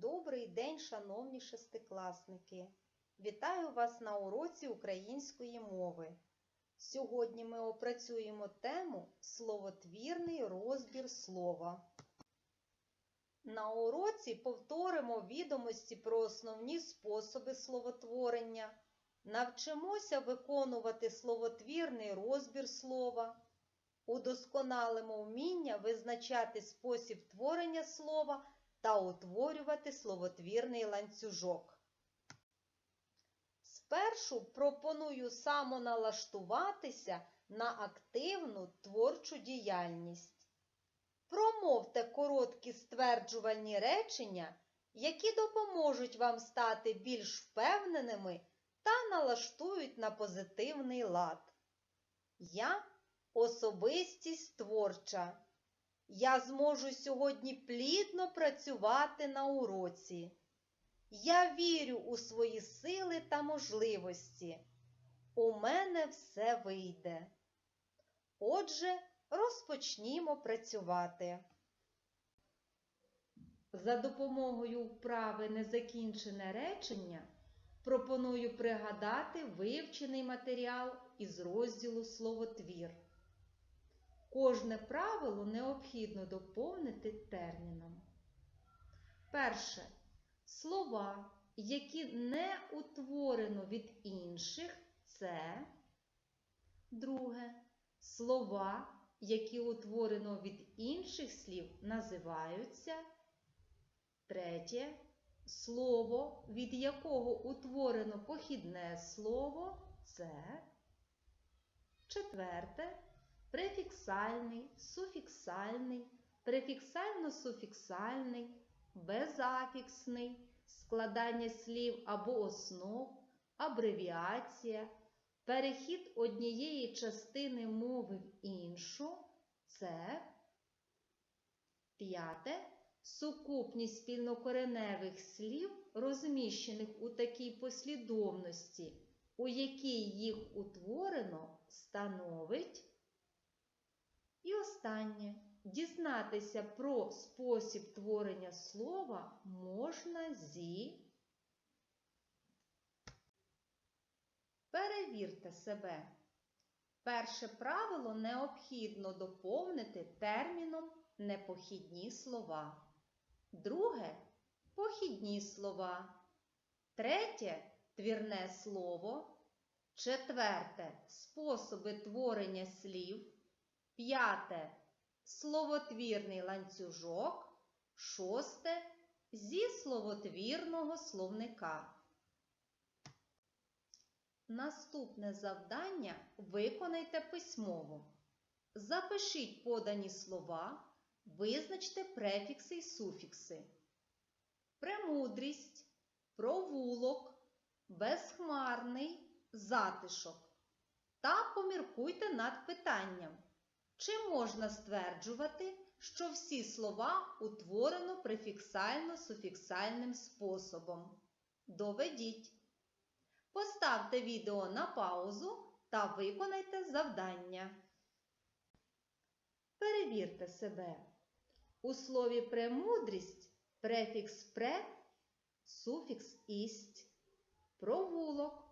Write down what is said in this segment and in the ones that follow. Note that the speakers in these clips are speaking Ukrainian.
Добрий день, шановні шестикласники! Вітаю вас на уроці української мови. Сьогодні ми опрацюємо тему Словотвірний розбір слова. На уроці повторимо відомості про основні способи словотворення, навчимося виконувати словотвірний розбір слова, удосконалимо вміння визначати спосіб творення слова та утворювати словотвірний ланцюжок. Спершу пропоную самоналаштуватися на активну творчу діяльність. Промовте короткі стверджувальні речення, які допоможуть вам стати більш впевненими та налаштують на позитивний лад. Я особистість творча. Я зможу сьогодні плідно працювати на уроці. Я вірю у свої сили та можливості. У мене все вийде. Отже, розпочнімо працювати. За допомогою вправи незакінчене речення пропоную пригадати вивчений матеріал із розділу словотвір. Кожне правило необхідно доповнити терміном. Перше. Слова, які не утворено від інших, це. Друге. Слова, які утворено від інших слів, називаються. Третє. Слово, від якого утворено похідне слово, це. Четверте префіксальний, суфіксальний, префіксально-суфіксальний, безафіксний, складання слів або основ, абревіація, перехід однієї частини мови в іншу це п'яте. Сукупність спільнокореневих слів, розміщених у такій послідовності, у якій їх утворено, становить і останнє. Дізнатися про спосіб творення слова можна зі. Перевірте себе. Перше правило необхідно доповнити терміном непохідні слова. Друге похідні слова. Третє твірне слово. Четверте способи творення слів. П'яте словотвірний ланцюжок. Шосте зі словотвірного словника. Наступне завдання виконайте письмово. Запишіть подані слова, визначте префікси і суфікси. Премудрість, провулок, безхмарний, затишок. Та поміркуйте над питанням. Чи можна стверджувати, що всі слова утворено префіксально-суфіксальним способом? Доведіть. Поставте відео на паузу та виконайте завдання. Перевірте себе. У слові премудрість префікс пре, суфікс ість, провулок,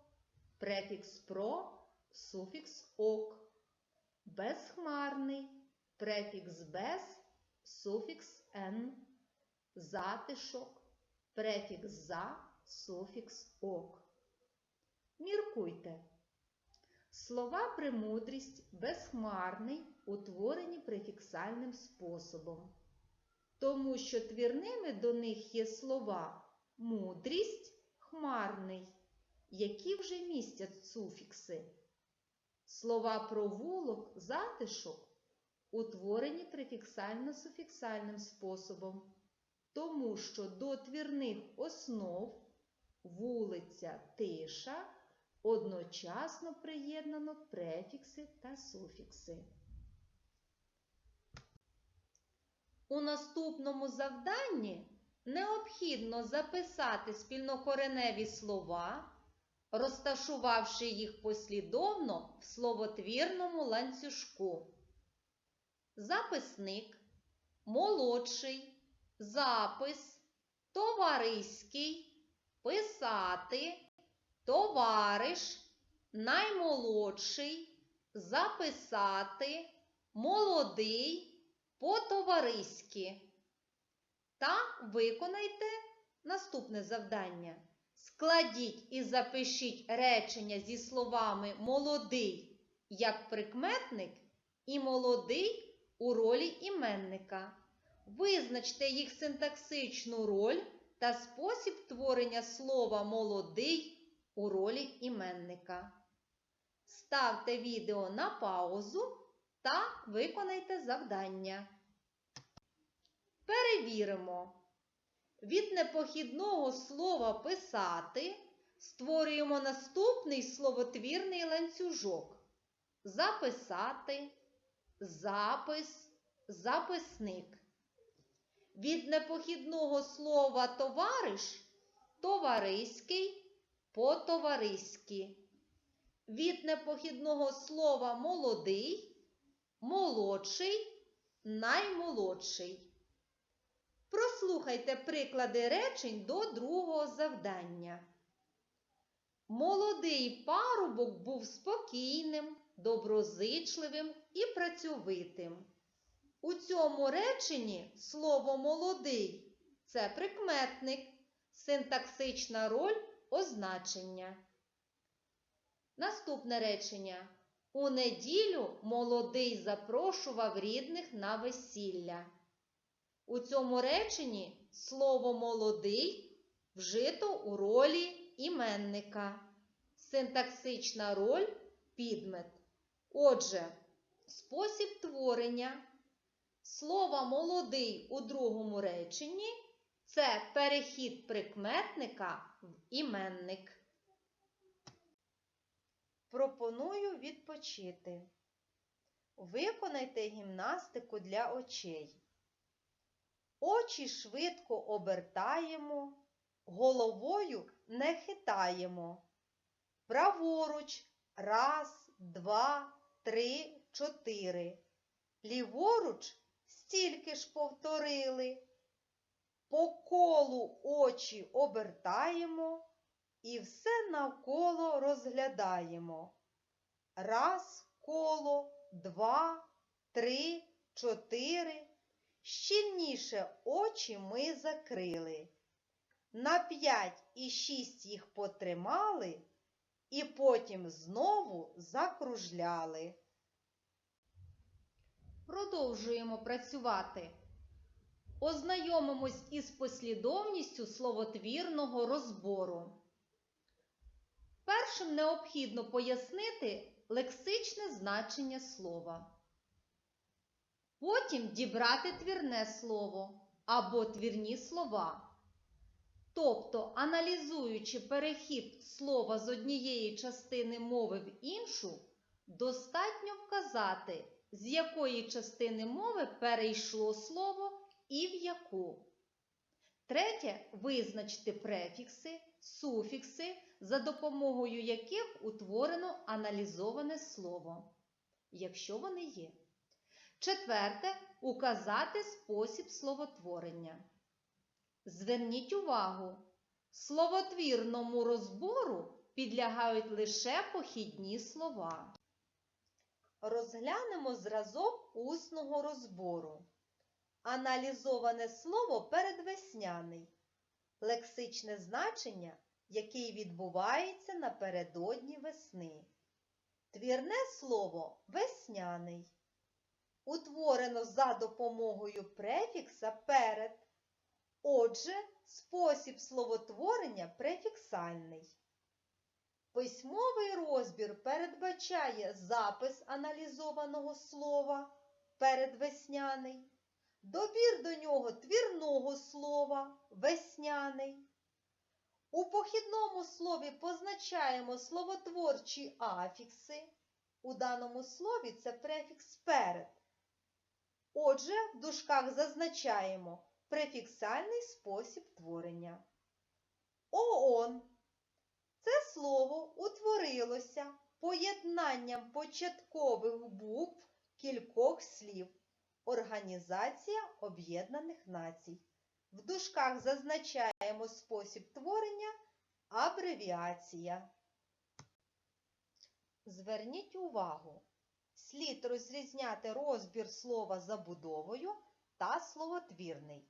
префікс про, суфікс ок безхмарний, префікс без, суфікс н, затишок, префікс за, суфікс ок. Міркуйте. Слова премудрість безхмарний утворені префіксальним способом, тому що твірними до них є слова мудрість, хмарний, які вже містять суфікси. Слова провулок, затишок утворені префіксально-суфіксальним способом, тому що до твірних основ вулиця, тиша одночасно приєднано префікси та суфікси. У наступному завданні необхідно записати спільнокореневі слова розташувавши їх послідовно в словотвірному ланцюжку. Записник, молодший, запис, товариський, писати, товариш, наймолодший, записати, молодий, по-товариськи. Та виконайте наступне завдання. Складіть і запишіть речення зі словами молодий як прикметник і молодий у ролі іменника. Визначте їх синтаксичну роль та спосіб творення слова молодий у ролі іменника. Ставте відео на паузу та виконайте завдання. Перевіримо. Від непохідного слова писати створюємо наступний словотвірний ланцюжок. Записати, запис, записник. Від непохідного слова товариш товариський, по-товариськи. Від непохідного слова молодий, молодший, наймолодший. Прослухайте приклади речень до другого завдання. Молодий парубок був спокійним, доброзичливим і працьовитим. У цьому реченні слово молодий це прикметник, синтаксична роль означення. Наступне речення. У неділю молодий запрошував рідних на весілля. У цьому реченні слово молодий вжито у ролі іменника. Синтаксична роль підмет. Отже, спосіб творення слова молодий у другому реченні це перехід прикметника в іменник. Пропоную відпочити. Виконайте гімнастику для очей. Очі швидко обертаємо, головою не хитаємо. Праворуч раз, два, три, чотири. Ліворуч стільки ж повторили. По колу очі обертаємо і все навколо розглядаємо. Раз коло, два, три, чотири. Щільніше очі ми закрили. На п'ять і шість їх потримали і потім знову закружляли. Продовжуємо працювати. Ознайомимось із послідовністю словотвірного розбору. Першим необхідно пояснити лексичне значення слова. Потім дібрати твірне слово або твірні слова. Тобто, аналізуючи перехід слова з однієї частини мови в іншу, достатньо вказати, з якої частини мови перейшло слово і в яку. Третє визначити префікси, суфікси, за допомогою яких утворено аналізоване слово, якщо вони є. Четверте указати спосіб словотворення. Зверніть увагу, словотвірному розбору підлягають лише похідні слова. Розглянемо зразок усного розбору. Аналізоване слово передвесняний. Лексичне значення, який відбувається напередодні весни. Твірне слово весняний. Утворено за допомогою префікса перед. Отже, спосіб словотворення префіксальний. Письмовий розбір передбачає запис аналізованого слова передвесняний, добір до нього твірного слова весняний. У похідному слові позначаємо словотворчі афікси. У даному слові це префікс перед. Отже, в дужках зазначаємо префіксальний спосіб творення. ООН. Це слово утворилося поєднанням початкових букв кількох слів. Організація Об'єднаних Націй. В дужках зазначаємо спосіб творення абревіація. Зверніть увагу, слід розрізняти розбір слова забудовою та словотвірний.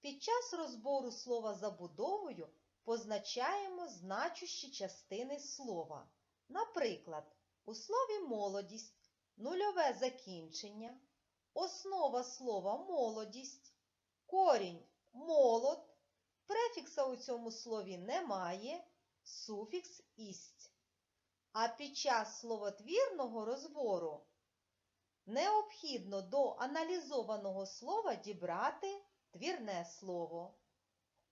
Під час розбору слова забудовою позначаємо значущі частини слова. Наприклад, у слові молодість нульове закінчення, основа слова молодість, корінь молод, префікса у цьому слові немає, суфікс ість. А під час словотвірного розбору необхідно до аналізованого слова дібрати твірне слово.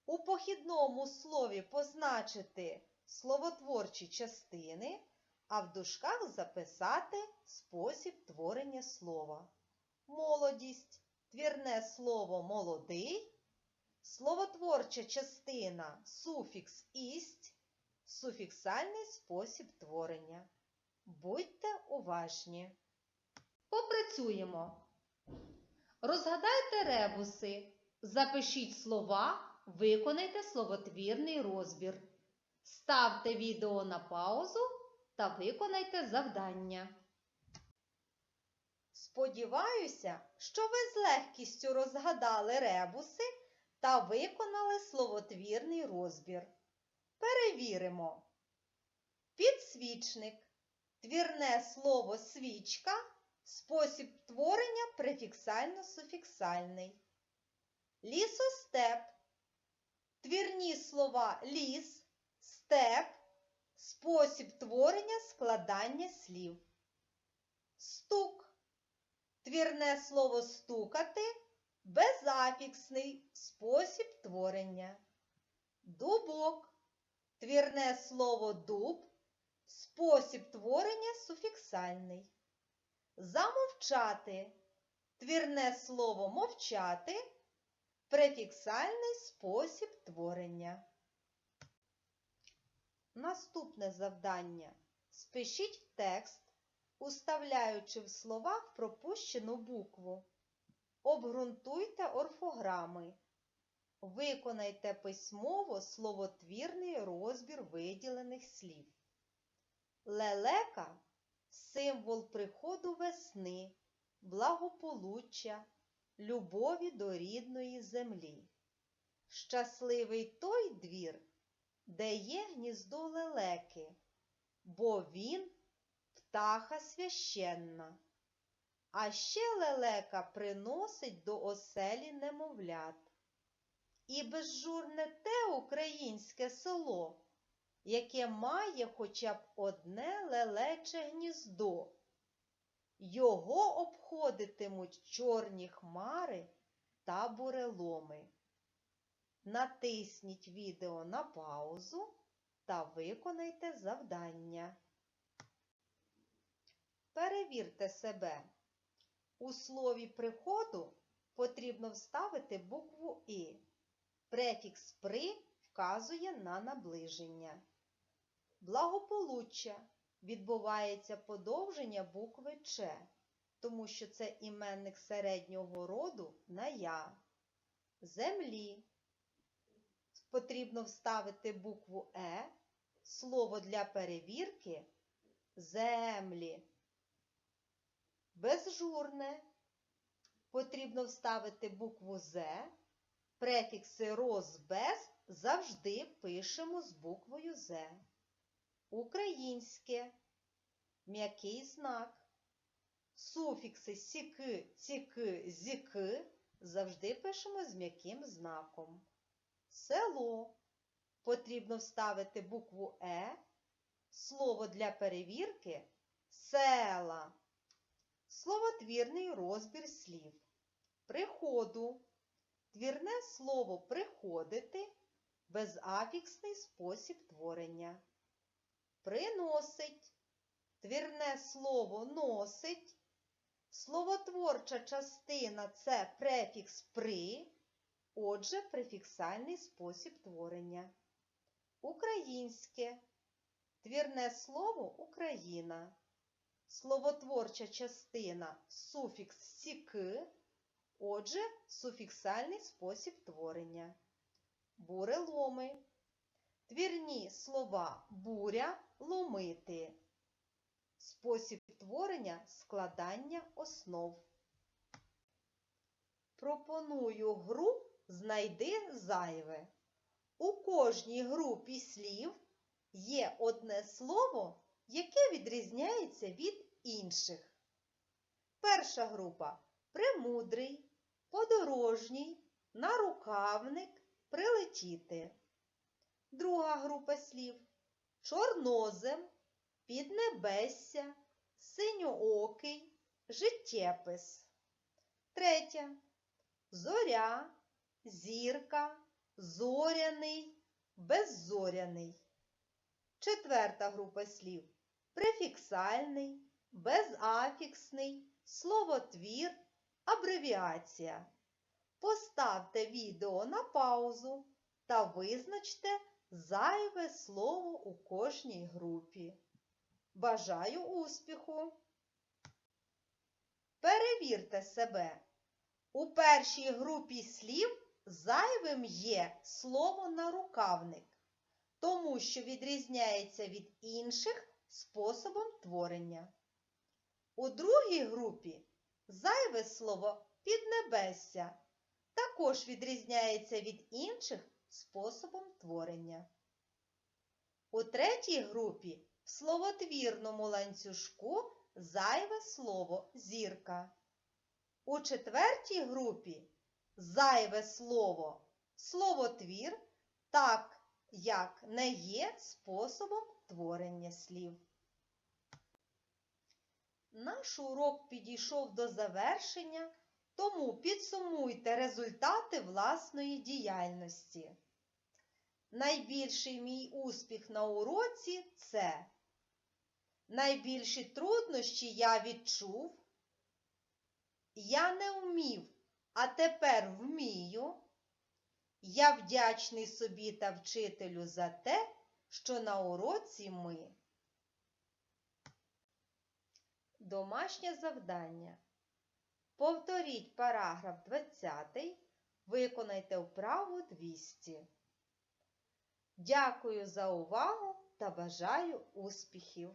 У похідному слові позначити словотворчі частини, а в дужках записати спосіб творення слова. Молодість, твірне слово молодий, словотворча частина суфікс ість, суфіксальний спосіб творення. Будьте уважні. Попрацюємо. Розгадайте ребуси, запишіть слова, виконайте словотвірний розбір. Ставте відео на паузу та виконайте завдання. Сподіваюся, що ви з легкістю розгадали ребуси та виконали словотвірний розбір. Перевіримо. Підсвічник. Твірне слово свічка. Спосіб творення префіксально-суфіксальний. Лісостеп. Твірні слова ліс, степ. Спосіб творення складання слів. Стук. Твірне слово стукати. Безафіксний спосіб творення. Дубок. Твірне слово дуб. Спосіб творення суфіксальний. Замовчати. Твірне слово мовчати. Префіксальний спосіб творення. Наступне завдання. Спишіть текст, уставляючи в словах пропущену букву. Обґрунтуйте орфограми. Виконайте письмово словотвірний розбір виділених слів. Лелека символ приходу весни, благополуччя, любові до рідної землі. Щасливий той двір, де є гніздо лелеки, бо він птаха священна. А ще лелека приносить до оселі немовлят. І безжурне те українське село, яке має хоча б одне лелече гніздо. Його обходитимуть чорні хмари та буреломи. Натисніть відео на паузу та виконайте завдання. Перевірте себе. У слові приходу потрібно вставити букву І. Префікс при вказує на наближення. Благополуччя відбувається подовження букви Ч, тому що це іменник середнього роду на я. Землі. Потрібно вставити букву Е, слово для перевірки землі. Безжурне. Потрібно вставити букву З. Префікси роз без завжди пишемо з буквою З. Українське. М'який знак. Суфікси сіки, ціки, зіки завжди пишемо з м'яким знаком. Село. Потрібно вставити букву Е. Слово для перевірки села. Словотвірний розбір слів. Приходу. Твірне слово приходити безафіксний спосіб творення. Приносить. Твірне слово носить. Словотворча частина це префікс при, отже, префіксальний спосіб творення. Українське. Твірне слово Україна. Словотворча частина суфікс сіки, Отже, суфіксальний спосіб творення. Буреломи. Твірні слова буря, ломити. Спосіб творення складання основ. Пропоную гру Знайди зайве. У кожній групі слів є одне слово, яке відрізняється від інших. Перша група премудрий, подорожній, нарукавник, прилетіти. Друга група слів чорнозем, піднебесся, синьоокий, життєпис. Третя зоря, зірка, зоряний, беззоряний. Четверта група слів префіксальний, безафіксний, словотвір, абревіація. Поставте відео на паузу та визначте зайве слово у кожній групі. Бажаю успіху! Перевірте себе. У першій групі слів зайвим є слово нарукавник, тому що відрізняється від інших способом творення. У другій групі зайве слово піднебесся також відрізняється від інших способом творення. У третій групі в словотвірному ланцюжку зайве слово зірка. У четвертій групі зайве слово словотвір, так як не є способом творення слів. Наш урок підійшов до завершення, тому підсумуйте результати власної діяльності. Найбільший мій успіх на уроці це найбільші труднощі я відчув. Я не вмів, а тепер вмію. Я вдячний собі та вчителю за те, що на уроці ми. Домашнє завдання. Повторіть параграф 20, виконайте вправу 200. Дякую за увагу та бажаю успіхів!